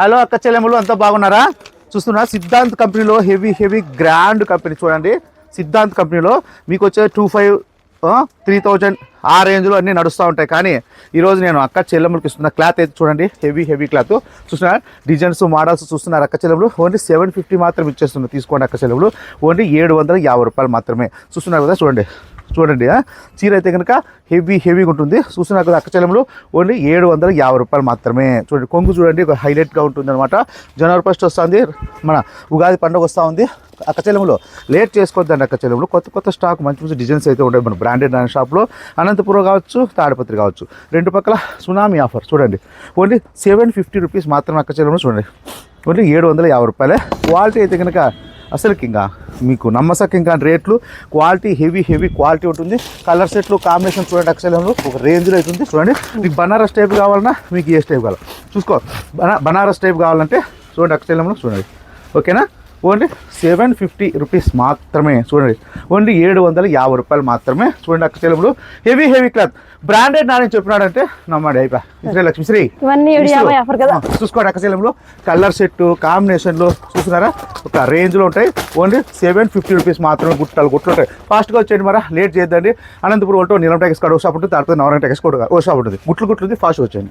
Hello అక్క చెల్లెములు అంతా బాగున్నారా? చూస్తున్నా సిద్ధాంత్ కంపెనీలో హెవీ హెవీ గ్రాండ్ కంపెనీ చూడండి. సిద్ధాంత్ కంపెనీలో మీకు వచ్చే టూ ఫైవ్ త్రీ థౌజండ్ ఆ రేంజ్లో అన్నీ నడుస్తూ ఉంటాయి. కానీ ఈరోజు నేను అక్క చెల్లెములకి ఇస్తున్న క్లాత్ అయితే చూడండి. Heavy heavy cloth. చూస్తున్నా డిజైన్స్ మోడల్స్ చూస్తున్నారు అక్క చెల్లెములు. ఓన్లీ సెవెన్ ఫిఫ్టీ మాత్రం ఇచ్చేస్తుంది తీసుకోండి అక్క చెల్లెములు. ఓన్లీ ఏడు వందల యాభై రూపాయలు మాత్రమే. చూస్తున్నారు కదా చూడండి. చూడండి చీర అయితే కనుక హెవీ హెవీగా ఉంటుంది. చూస్తున్నారు కదా అక్కచలంలో ఓన్లీ ఏడు వందల యాభై రూపాయలు మాత్రమే. చూడండి కొంగు చూడండి ఒక హైలైట్గా ఉంటుంది అనమాట జనవరి ఫస్ట్ వస్తుంది మన ఉగాది పండుగ వస్తూ ఉంది. అక్కచలంలో లేట్ చేసుకోవద్దండి అక్కచలంలో కొత్త కొత్త స్టాక్ మంచి మంచి డిజైన్స్ అయితే ఉంటాయి మన బ్రాండెడ్ షాప్లో. అనంతపురం కావచ్చు తాడిపత్రి కావచ్చు. రెండు పక్కల సునామీ ఆఫర్ చూడండి. ఓన్లీ సెవెన్ ఫిఫ్టీ రూపీస్ మాత్రమే అక్కచలంలో చూడండి. ఓన్లీ ఏడు వందల యాభై రూపాయలే. క్వాలిటీ అయితే కనుక అసలుకి ఇంకా మీకు నమ్మసక్ ఇంకా రేట్లు క్వాలిటీ హెవీ హెవీ క్వాలిటీ ఉంటుంది. కలర్ సెట్లు కాంబినేషన్ చూడండి అక్షరంలో ఒక రేంజ్లో అవుతుంది చూడండి మీకు బనారస్ టైప్ కావాలన్నా మీకు ఏ టైప్ కావాలి. చూసుకో బనా బనారస్ టైప్ కావాలంటే చూడండి అక్షరంలో చూడండి. ఓకేనా? ఓన్లీ సెవెన్ ఫిఫ్టీ రూపీస్ మాత్రమే చూడండి. ఓన్లీ ఏడు వందల యాభై రూపాయలు మాత్రమే చూడండి అక్షరంలో heavy heavy cloth branded Nani చెప్పినాడంటే నమ్మడి అయిపోయా ఇస్రే లక్ష్మి శ్రీ. చూసుకోండి అక్కశైలంలో కలర్ సెట్ కాంబినేషన్లో చూస్తున్నారా? ఒక రేంజ్లో ఉంటాయి. ఓన్లీ సెవెన్ ఫిఫ్టీ రూపీస్ మాత్రమే గుట్టలు గుట్లు ఉంటాయి. ఫాస్ట్గా వచ్చేయండి మరా లేట్ చేయొద్దండి. అనంతపురం ఒకటో నీలం ట్యాక్స్ కార్డు ఓ షాప్ ఉంటుంది. తర్వాత నవరం ట్యాక్స్ కూడా ఓ షాప్ ఉంటుంది. గుట్లు గుట్లు ఫాస్ట్గా వచ్చేయండి.